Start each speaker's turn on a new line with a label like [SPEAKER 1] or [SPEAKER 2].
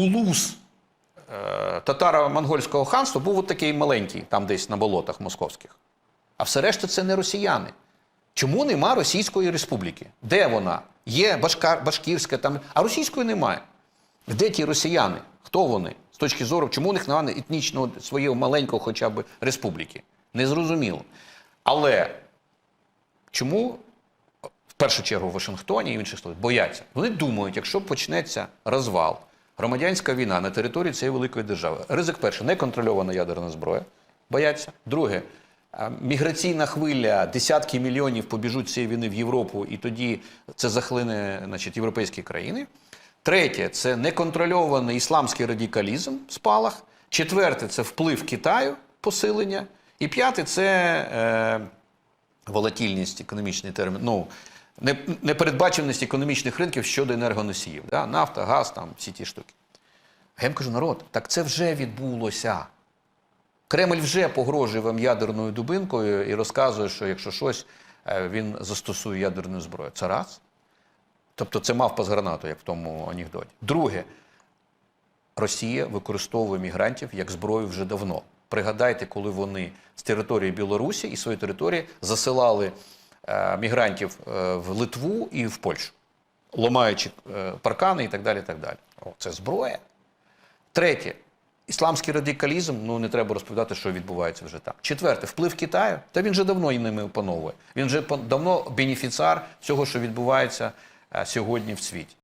[SPEAKER 1] улус е, татаро-монгольського ханства був от такий маленький, там десь на болотах московських. А все решта це не росіяни. Чому нема Російської республіки? Де вона? Є Башкар, Башкірська, там, а російської немає. Де ті росіяни? Хто вони? З точки зору, чому у них немає етнічного своєї маленького хоча б республіки? Незрозуміло. Але чому в першу чергу в Вашингтоні і в інших столицях бояться? Вони думають, якщо почнеться розвал, громадянська війна на території цієї великої держави, ризик перший неконтрольована ядерна зброя. Бояться. Друге, міграційна хвиля, десятки мільйонів побіжуть цієї війни в Європу, і тоді це захлине значить, європейські країни. Третє це неконтрольований ісламський радикалізм, спалах. Четверте це вплив Китаю, посилення. І п'яте це е, волатільність, економічний термін. Ну, не- непередбаченість економічних ринків щодо енергоносіїв. Да? Нафта, газ, там всі ті штуки. А я їм кажу, народ, так це вже відбулося. Кремль вже погрожує вам ядерною дубинкою і розказує, що якщо щось, е, він застосує ядерну зброю. Це раз. Тобто це мавпа з гранатою, як в тому анекдоті. Друге, Росія використовує мігрантів як зброю вже давно. Пригадайте, коли вони з території Білорусі і своєї території засилали мігрантів е, в Литву і в Польщу, ломаючи е, паркани і так далі. Так далі. О, це зброя. Третє. Ісламський радикалізм, ну не треба розповідати, що відбувається вже так. Четверте, вплив Китаю. Та він вже давно і ними опановує. Він вже давно бенефіціар всього, що відбувається е, сьогодні в світі.